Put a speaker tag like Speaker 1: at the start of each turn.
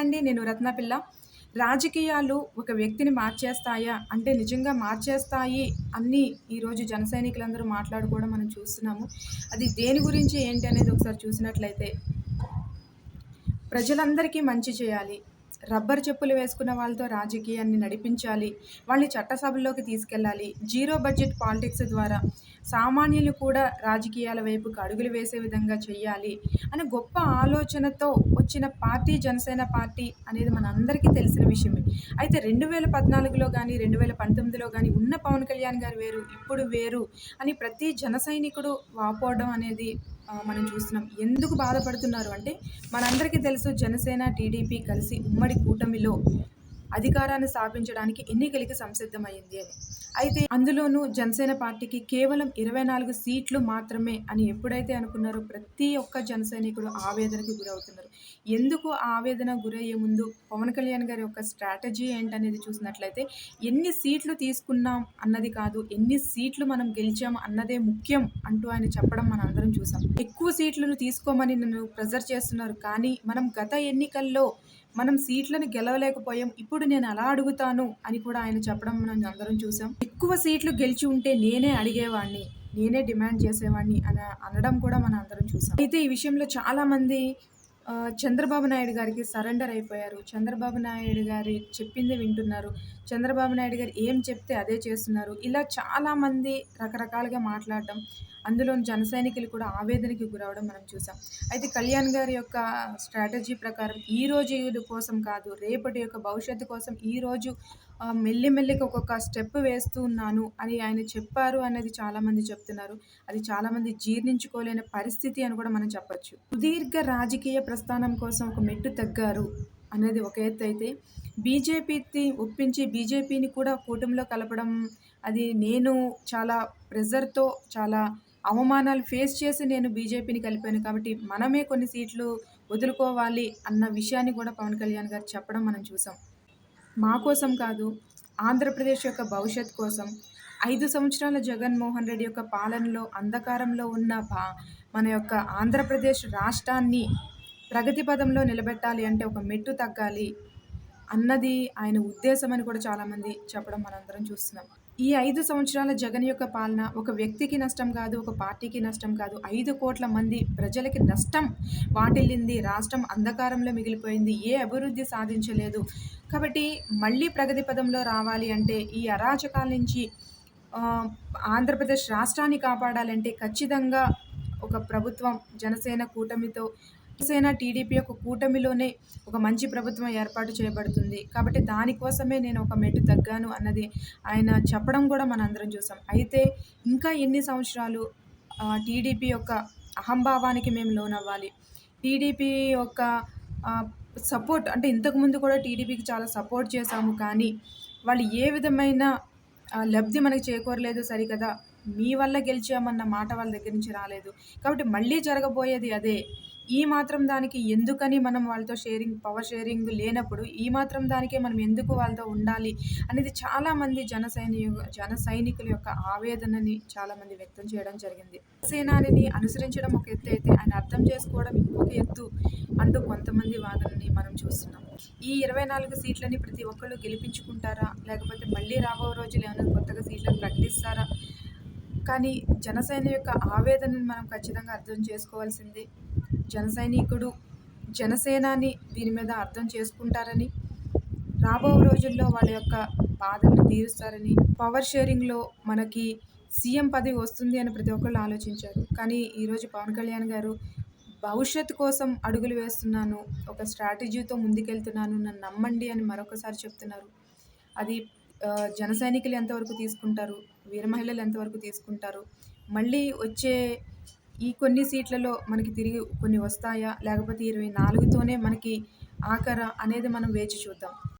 Speaker 1: అండి నేను రత్నపిల్ల రాజకీయాలు ఒక వ్యక్తిని మార్చేస్తాయా? అంటే నిజంగా మార్చేస్తాయి అన్నీ ఈరోజు జన సైనికులందరూ మాట్లాడుకోవడం మనం చూస్తున్నాము. అది దేని గురించి ఏంటి అనేది ఒకసారి చూసినట్లయితే ప్రజలందరికీ మంచి చేయాలి. రబ్బర్ చెప్పులు వేసుకున్న వాళ్ళతో రాజకీయాన్ని నడిపించాలి. వాళ్ళని చట్టసభల్లోకి తీసుకెళ్ళాలి. జీరో బడ్జెట్ పాలిటిక్స్ ద్వారా సామాన్యులు కూడా రాజకీయాల వైపుకు అడుగులు వేసే విధంగా చేయాలి అనే గొప్ప ఆలోచనతో వచ్చిన పార్టీ జనసేన పార్టీ అనేది మన అందరికీ తెలిసిన విషయమే. అయితే రెండు వేల పద్నాలుగులో కానీ రెండు వేల పంతొమ్మిదిలో కానీ ఉన్న పవన్ కళ్యాణ్ గారు వేరు ఇప్పుడు వేరు అని ప్రతి జన సైనికుడు వాపోవడం అనేది మనం చూస్తున్నాం. ఎందుకు బాధపడుతున్నారు అంటే మనందరికీ తెలుసు జనసేన టీడీపీ కలిసి ఉమ్మడి కూటమిలో అధికారాన్ని స్థాపించడానికి ఎన్నికలకి సంసిద్ధమైంది అని. అయితే అందులోనూ జనసేన పార్టీకి కేవలం ఇరవై నాలుగు సీట్లు మాత్రమే అని ఎప్పుడైతే అనుకున్నారో ప్రతి ఒక్క జనసైనికుడు ఆవేదనకు గురవుతున్నారు. ఎందుకు ఆవేదన గురయ్యే ముందు పవన్ కళ్యాణ్ గారి యొక్క స్ట్రాటజీ ఏంటనేది చూసినట్లయితే ఎన్ని సీట్లు తీసుకున్నాం అన్నది కాదు ఎన్ని సీట్లు మనం గెలిచాం అన్నదే ముఖ్యం అంటూ ఆయన చెప్పడం మనం అందరం చూసాం. ఎక్కువ సీట్లను తీసుకోమని నన్ను ప్రెజర్ చేస్తున్నారు కానీ మనం గత ఎన్నికల్లో మనం సీట్లను గెలవలేకపోయాం ఇప్పుడు నేను అలా అడుగుతాను అని కూడా ఆయన చెప్పడం మనం అందరం చూసాం. ఎక్కువ సీట్లు గెలిచి ఉంటే నేనే అడిగేవాడిని నేనే డిమాండ్ చేసేవాడిని అని అనడం కూడా మనం అందరం చూసాం. అయితే ఈ విషయంలో చాలామంది చంద్రబాబు నాయుడు గారికి సరెండర్ అయిపోయారు. చంద్రబాబు నాయుడు గారి చెప్పింది వింటున్నారు. చంద్రబాబు నాయుడు గారు ఏం చెప్తే అదే చేస్తున్నారు. ఇలా చాలామంది రకరకాలుగా మాట్లాడడం అందులో జన సైనికులు కూడా ఆవేదనకి గురవడం మనం చూసాం. అయితే కళ్యాణ్ గారి యొక్క స్ట్రాటజీ ప్రకారం ఈ రోజు కోసం కాదు రేపటి యొక్క భవిష్యత్తు కోసం ఈరోజు మెల్లిమెల్లికి ఒక్కొక్క స్టెప్ వేస్తూ ఉన్నాను అని ఆయన చెప్పారు అనేది చాలామంది చెప్తున్నారు. అది చాలామంది జీర్ణించుకోలేని పరిస్థితి అని కూడా మనం చెప్పచ్చు. సుదీర్ఘ రాజకీయ ప్రస్థానం కోసం ఒక మెట్టు తగ్గారు అనేది ఒక ఎత్తు అయితే బీజేపీని ఒప్పించి బీజేపీని కూడా కూటమిలో కలపడం అది నేను చాలా ప్రెజర్తో చాలా అవమానాలు ఫేస్ చేసి నేను బీజేపీని కలిపాను కాబట్టి మనమే కొన్ని సీట్లు వదులుకోవాలి అన్న విషయాన్ని కూడా పవన్ కళ్యాణ్ గారు చెప్పడం మనం చూసాం. మా కోసం కాదు ఆంధ్రప్రదేశ్ యొక్క భవిష్యత్ కోసం. ఐదు సంవత్సరాల జగన్మోహన్ రెడ్డి యొక్క పాలనలో అంధకారంలో ఉన్న బా మన యొక్క ఆంధ్రప్రదేశ్ రాష్ట్రాన్ని ప్రగతి పదంలో నిలబెట్టాలి అంటే ఒక మెట్టు తగ్గాలి అన్నది ఆయన ఉద్దేశం అని కూడా చాలామంది చెప్పడం మనందరం చూస్తున్నాం. ఈ ఐదు సంవత్సరాల జగన్ యొక్క పాలన ఒక వ్యక్తికి నష్టం కాదు ఒక పార్టీకి నష్టం కాదు. ఐదు కోట్ల మంది ప్రజలకి నష్టం వాటిల్లింది. రాష్ట్రం అంధకారంలో మిగిలిపోయింది. ఏ అభివృద్ధి సాధించలేదు. కాబట్టి మళ్ళీ ప్రగతి పదంలో రావాలి అంటే ఈ అరాచకాల నుంచి ఆంధ్రప్రదేశ్ రాష్ట్రాన్ని కాపాడాలంటే ఖచ్చితంగా ఒక ప్రభుత్వం జనసేన కూటమితో జనసేన టీడీపీ యొక్క కూటమిలోనే ఒక మంచి ప్రభుత్వం ఏర్పాటు చేయబడుతుంది. కాబట్టి దానికోసమే నేను ఒక మెట్టు తగ్గాను అన్నది ఆయన చెప్పడం కూడా మన అందరం చూసాం. అయితే ఇంకా ఎన్ని సంవత్సరాలు టీడీపీ యొక్క అహంభావానికి మేము లోనవ్వాలి? టీడీపీ యొక్క సపోర్ట్ అంటే ఇంతకుముందు కూడా టీడీపీకి చాలా సపోర్ట్ చేశాము కానీ వాళ్ళు ఏ విధమైన లబ్ధి మనకి చేకూరలేదు సరికదా. మీ వల్ల గెలిచామన్న మాట వాళ్ళ దగ్గర నుంచి రాలేదు. కాబట్టి మళ్ళీ జరగబోయేది అదే. ఈ మాత్రం దానికి ఎందుకని మనం వాళ్ళతో షేరింగ్ పవర్ షేరింగ్ లేనప్పుడు ఈ మాత్రం దానికే మనం ఎందుకు వాళ్ళతో ఉండాలి అనేది చాలామంది జన సైనిక జన సైనికుల యొక్క ఆవేదనని చాలామంది వ్యక్తం చేయడం జరిగింది. సేనాని అనుసరించడం ఒక ఎత్తు అయితే ఆయన అర్థం చేసుకోవడం ఇంకొక ఎత్తు అంటూ కొంతమంది వాదనని మనం చూస్తున్నాం. ఈ ఇరవై నాలుగు సీట్లని ప్రతి ఒక్కళ్ళు గెలిపించుకుంటారా? లేకపోతే మళ్ళీ రాబో రోజులు ఏమైనా కొత్తగా సీట్లను ప్రకటిస్తారా? కానీ జనసేన యొక్క ఆవేదనని మనం ఖచ్చితంగా అర్థం చేసుకోవాల్సింది. జనసైనికుడు జనసేనాని దీని మీద అర్థం చేసుకుంటారని రాబో రోజుల్లో వాళ్ళ యొక్క బాధను తీరుస్తారని పవర్ షేరింగ్లో మనకి సీఎం పదవి వస్తుంది అని ప్రతి ఒక్కళ్ళు ఆలోచించారు. కానీ ఈరోజు పవన్ కళ్యాణ్ గారు భవిష్యత్తు కోసం అడుగులు వేస్తున్నాను ఒక స్ట్రాటజీతో ముందుకెళ్తున్నాను నన్ను నమ్మండి అని మరొకసారి చెప్తున్నారు. అది జన సైనికులు ఎంతవరకు తీసుకుంటారు వీర మహిళలు ఎంతవరకు తీసుకుంటారు మళ్ళీ వచ్చే ఈ కొన్ని సీట్లలో మనకి తిరిగి కొన్ని వస్తాయా? లేకపోతే ఇరవై నాలుగుతోనే మనకి ఆఖరా అనేది మనం వేచి చూద్దాం.